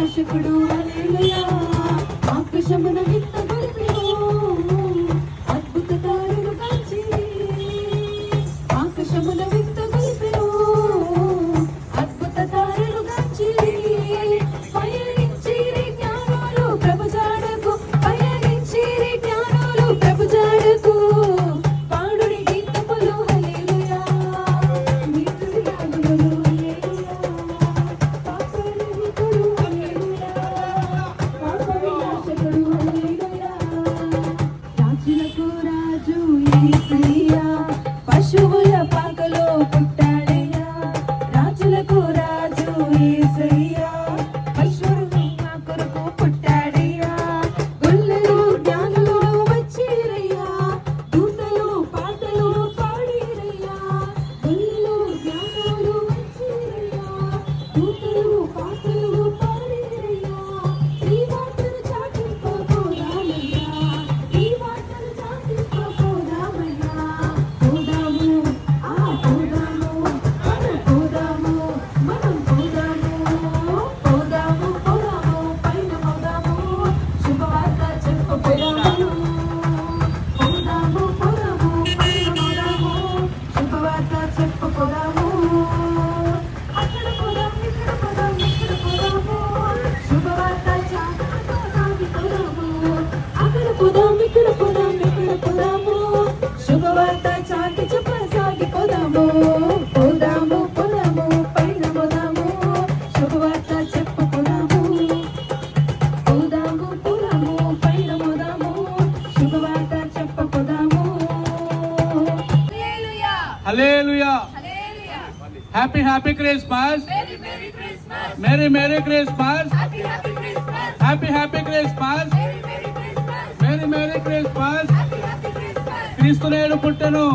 ప్రకాశకుడు ఆకాశమున విత్తబడును రాజులకు రాజు పశువుల పాకలో పుట్టి hallelujah happy happy Christmas merry merry Christmas happy happy Christmas merry merry Christmas క్రీస్తు నేడు పుట్టను.